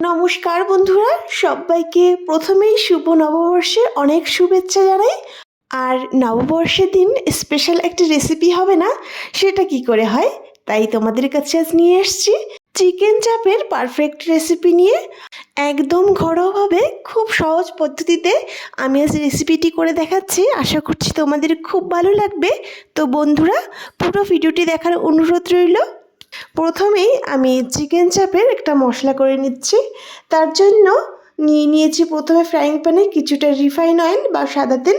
নমস্কার বন্ধুরা, সবাইকে প্রথমেই শুভ নববর্ষে অনেক শুভেচ্ছা জানাই। আর নববর্ষের দিন স্পেশাল একটা রেসিপি হবে না, সেটা কি করে হয়? তাই তোমাদের কাছে আজ নিয়ে এসেছি চিকেন চাপের পারফেক্ট রেসিপি নিয়ে। একদম ঘরোয়াভাবে, খুব সহজ পদ্ধতিতে আমি আজ রেসিপিটি করে দেখাচ্ছি। আশা করছি তোমাদের খুব ভালো লাগবে। তো বন্ধুরা, পুরো ভিডিওটি দেখার অনুরোধ রইল। প্রথমেই আমি চিকেন চাপের একটা মশলা করে নিচ্ছি। তার জন্য নিয়ে নিয়েছি প্রথমে ফ্রাইং প্যানে কিছুটা রিফাইন অয়েল বা সাদা তেল।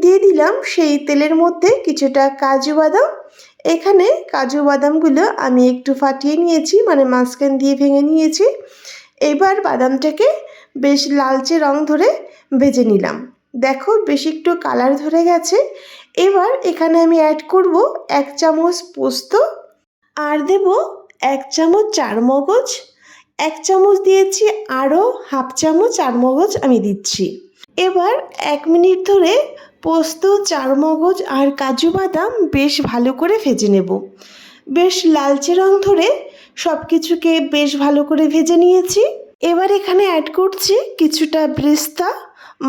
দিয়ে দিলাম সেই তেলের মধ্যে কিছুটা কাজু বাদাম। এখানে কাজু বাদামগুলো আমি একটু ফাটিয়ে নিয়েছি মানে মাঝখান দিয়ে ভেঙে নিয়েছি। এবার বাদামটাকে বেশ লালচে রং ধরে ভেজে নিলাম। দেখো বেশ একটু কালার ধরে গেছে। এবার এখানে আমি অ্যাড করব এক চামচ পোস্ত আর দেব এক চামচ চার মগজ এক চামচ দিয়েছি আরও হাফ চামচ চার মগজ আমি দিচ্ছি। এবার এক মিনিট ধরে পোস্ত চার মগজ আর কাজু বাদাম বেশ ভালো করে ভেজে নেব। বেশ লালচে রং ধরে সব কিছুকে বেশ ভালো করে ভেজে নিয়েছি। এবার এখানে অ্যাড করছি কিছুটা ব্রেস্তা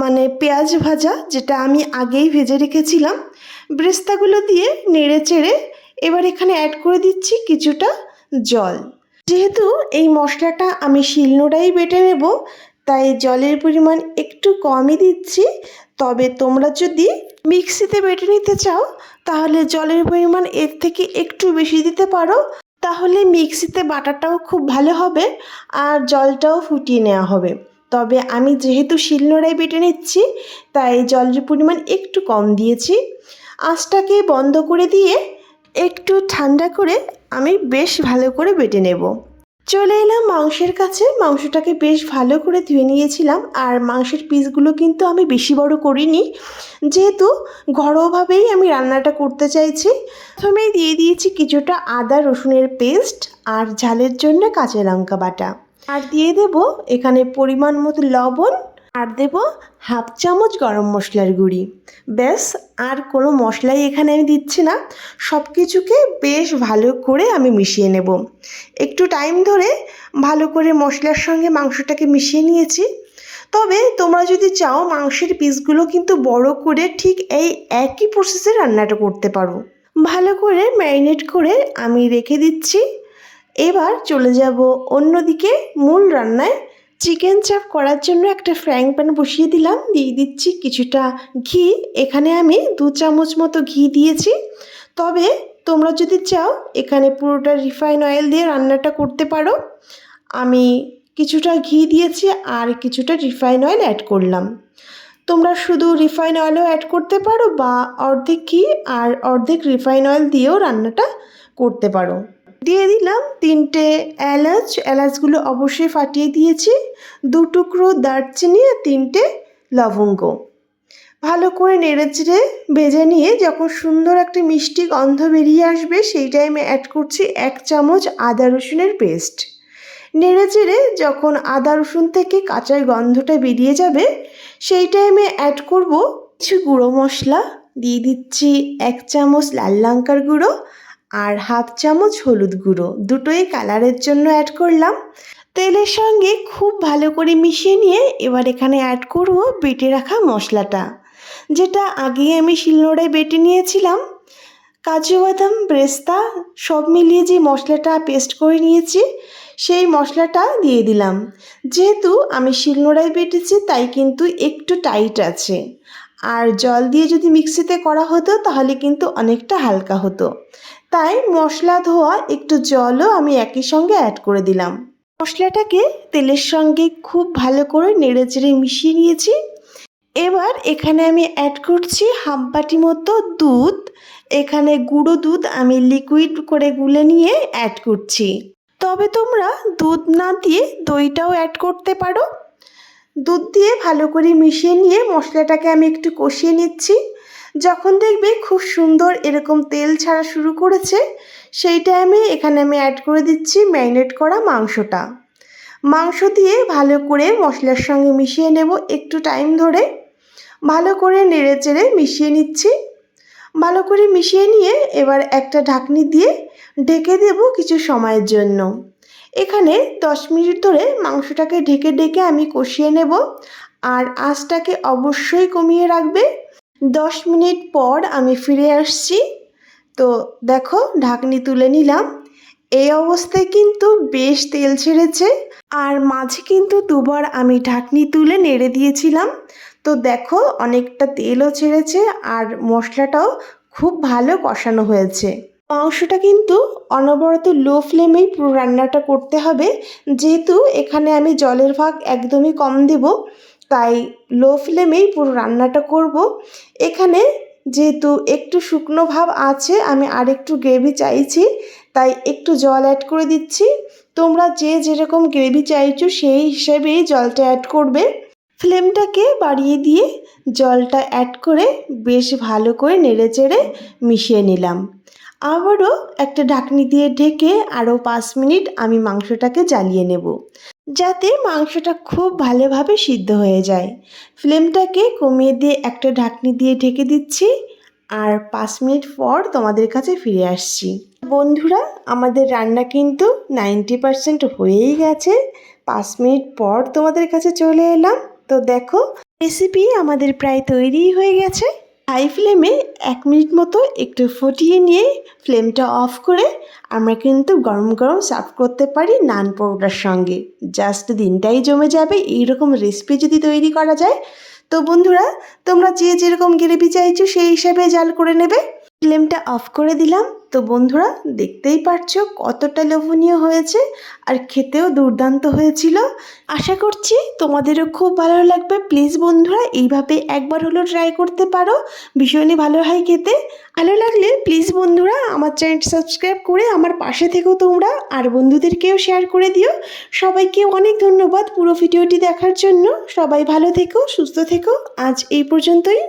মানে পেঁয়াজ ভাজা, যেটা আমি আগেই ভেজে রেখেছিলাম। ব্রেস্তাগুলো দিয়ে নেড়ে চেড়ে এবার এখানে অ্যাড করে দিচ্ছি কিছুটা জল। যেহেতু এই মশলাটা আমি শিলনোড়াই বেটে নেব, তাই জলের পরিমাণ একটু কমই দিচ্ছি। তবে তোমরা যদি মিক্সিতে বেটে নিতে চাও, তাহলে জলের পরিমাণ এর থেকে একটু বেশি দিতে পারো। তাহলে মিক্সিতে বাটাটাও খুব ভালো হবে আর জলটাও ফুটিয়ে নেওয়া হবে। তবে আমি যেহেতু শিলনোড়ায় বেটে নিচ্ছি, তাই জলের পরিমাণ একটু কম দিয়েছি। আঁচটাকে বন্ধ করে দিয়ে একটু ঠান্ডা করে আমি বেশ ভালো করে বেটে নেব। চলে এলাম মাংসের কাছে। মাংসটাকে বেশ ভালো করে ধুয়ে নিয়েছিলাম আর মাংসের পিসগুলো কিন্তু আমি বেশি বড় করিনি। যেহেতু ঘরোয়াভাবেই আমি রান্নাটা করতে চাইছি, প্রথমেই দিয়ে দিয়েছি কিছুটা আদা রসুনের পেস্ট আর ঝালের জন্য কাঁচা লঙ্কা বাটা। আর দিয়ে দেব এখানে পরিমাণ মতো লবণ আর দেব হাফ চামচ গরম মশলার গুঁড়ি। ব্যাস, আর কোনো মশলাই এখানে আমি দিচ্ছি না। সব কিছুকে বেশ ভালো করে আমি মিশিয়ে নেব। একটু টাইম ধরে ভালো করে মশলার সঙ্গে মাংসটাকে মিশিয়ে নিয়েছি। তবে তোমরা যদি চাও, মাংসের পিসগুলো কিন্তু বড় করে ঠিক এই একই প্রসেসে রান্নাটা করতে পারো। ভালো করে ম্যারিনেট করে আমি রেখে দিচ্ছি। এবার চলে যাব অন্যদিকে মূল রান্নায়। চিকেন চাপ করার জন্য একটা ফ্রাইং প্যান বসিয়ে দিলাম। দিয়ে দিচ্ছি কিছুটা ঘি। এখানে আমি দু চামচ মতো ঘি দিয়েছি। তবে তোমরা যদি চাও, এখানে পুরোটা রিফাইন অয়েল দিয়ে রান্নাটা করতে পারো। আমি কিছুটা ঘি দিয়েছি আর কিছুটা রিফাইন অয়েল অ্যাড করলাম। তোমরা শুধু রিফাইন অয়েলও অ্যাড করতে পারো বা অর্ধেক ঘি আর অর্ধেক রিফাইন অয়েল দিয়েও রান্নাটা করতে পারো। দিয়ে দিলাম তিনটে এলাচ। এলাচগুলো অবশ্যই ফাটিয়ে দিয়েছি। দু টুকরো দারচিনি আর তিনটে লবঙ্গ। ভালো করে নেড়ে চেড়ে ভেজে নিয়ে যখন সুন্দর একটা মিষ্টি গন্ধ বেরিয়ে আসবে, সেই টাইমে অ্যাড করছি এক চামচ আদা রসুনের পেস্ট নেড়ে চেড়ে যখন আদা রসুন থেকে কাঁচার গন্ধটা বেরিয়ে যাবে, সেই টাইমে অ্যাড করব কিছু গুঁড়ো মশলা। দিয়ে দিচ্ছি এক চামচ লাল লঙ্কার গুঁড়ো আর হাফ চামচ হলুদ গুঁড়ো দুটোই কালারের জন্য অ্যাড করলাম। তেলের সঙ্গে খুব ভালো করে মিশিয়ে নিয়ে এবার এখানে অ্যাড করব বেটে রাখা মশলাটা, যেটা আগেই আমি শিলনোড়ায় বেটে নিয়েছিলাম। কাজু বাদাম ব্রেস্তা সব মিলিয়ে যে মশলাটা পেস্ট করে নিয়েছি, সেই মশলাটা দিয়ে দিলাম। যেহেতু আমি শিলনোড়ায় বেটেছি, তাই কিন্তু একটু টাইট আছে। আর জল দিয়ে যদি মিক্সিতে করা হতো, তাহলে কিন্তু অনেকটা হালকা হতো। তাই মশলা ধোয়া, একটু জলও আমি একই সঙ্গে অ্যাড করে দিলাম। মশলাটাকে তেলের সঙ্গে খুব ভালো করে নেড়ে চেড়ে মিশিয়ে নিয়েছি। এবার এখানে আমি অ্যাড করছি হাফ বাটি মতো দুধ। এখানে গুঁড়ো দুধ আমি লিকুইড করে গুলে নিয়ে অ্যাড করছি। তবে তোমরা দুধ না দিয়ে দইটাও অ্যাড করতে পারো। দুধ দিয়ে ভালো করে মিশিয়ে নিয়ে মশলাটাকে আমি একটু কষিয়ে নিচ্ছি। যখন দেখবে খুব সুন্দর এরকম তেল ছাড়া শুরু করেছে, সেই টাইমে এখানে আমি অ্যাড করে দিচ্ছি ম্যারিনেট করা মাংসটা। মাংস দিয়ে ভালো করে মশলার সঙ্গে মিশিয়ে নেব একটু টাইম ধরে। ভালো করে নেড়ে চেড়ে মিশিয়ে নিচ্ছি। ভালো করে মিশিয়ে নিয়ে এবার একটা ঢাকনি দিয়ে ঢেকে দেব কিছু সময়ের জন্য। এখানে দশ মিনিট ধরে মাংসটাকে ঢেকে ঢেকে আমি কষিয়ে নেব। আর আঁচটাকে অবশ্যই কমিয়ে রাখবে। দশ মিনিট পর আমি ফিরে আসছি। তো দেখো, ঢাকনি তুলে নিলাম। এই অবস্থায় কিন্তু বেশ তেল ছেড়েছে। আর মাঝে কিন্তু দুবার আমি ঢাকনি তুলে নেড়ে দিয়েছিলাম। তো দেখো, অনেকটা তেলও ছেড়েছে আর মশলাটাও খুব ভালো কষানো হয়েছে। মাংসটা কিন্তু অনবরত লো ফ্লেমেই পুরো রান্নাটা করতে হবে। যেহেতু এখানে আমি জলের ভাগ একদমই কম দেব। তাই লো ফ্লেমেই পুরো রান্নাটা করব। এখানে যেহেতু একটু শুকনো ভাব আছে, আমি আর একটু গ্রেভি চাইছি, তাই একটু জল অ্যাড করে দিচ্ছি। তোমরা যে যেরকম গ্রেভি চাইছো সেই হিসেবেই জলটা অ্যাড করবে। ফ্লেমটাকে বাড়িয়ে দিয়ে জলটা অ্যাড করে বেশ ভালো করে নেড়ে চেড়ে মিশিয়ে নিলাম। আবারও একটা ঢাকনি দিয়ে ঢেকে আরও পাঁচ মিনিট আমি মাংসটাকে জ্বালিয়ে নেব। যাতে মাংসটা খুব ভালোভাবে সিদ্ধ হয়ে যায়। ফ্লেমটাকে কমিয়ে দিয়ে একটা ঢাকনি দিয়ে ঢেকে দিচ্ছি আর পাঁচ মিনিট পর তোমাদের কাছে ফিরে আসছি। বন্ধুরা, আমাদের রান্না কিন্তু নাইনটি পারসেন্ট হয়েই গেছে। পাঁচ মিনিট পর তোমাদের কাছে চলে এলাম। তো দেখো রেসিপি আমাদের প্রায় তৈরিই হয়ে গেছে। হাই ফ্লেমে এক মিনিট মতো একটু ফুটিয়ে নিয়ে ফ্লেমটা অফ করে আমরা কিন্তু গরম গরম সার্ভ করতে পারি নান পরোটার সঙ্গে। জাস্ট দিনটাই জমে যাবে, এইরকম রেসিপি যদি তৈরি করা যায়। তো বন্ধুরা, তোমরা যে যেরকম গ্রেভি চাইছো সেই হিসাবে জাল করে নেবে। ফ্লেমটা অফ করে দিলাম। তো বন্ধুরা, দেখতেই পারছ কতটা লোভনীয় হয়েছে আর খেতেও দুর্দান্ত হয়েছিল। আশা করছি তোমাদেরও খুব ভালো লাগবে। প্লিজ বন্ধুরা, এইভাবে একবার হলো ট্রাই করতে পারো। ভীষণই ভালো হয় খেতে। ভালো লাগলে প্লিজ বন্ধুরা, আমার চ্যানেলটি সাবস্ক্রাইব করে আমার পাশে থেকেও তোমরা। আর বন্ধুদেরকেও শেয়ার করে দিও। সবাইকে অনেক ধন্যবাদ পুরো ভিডিওটি দেখার জন্য। সবাই ভালো থেকো, সুস্থ থেকো। আজ এই পর্যন্তই।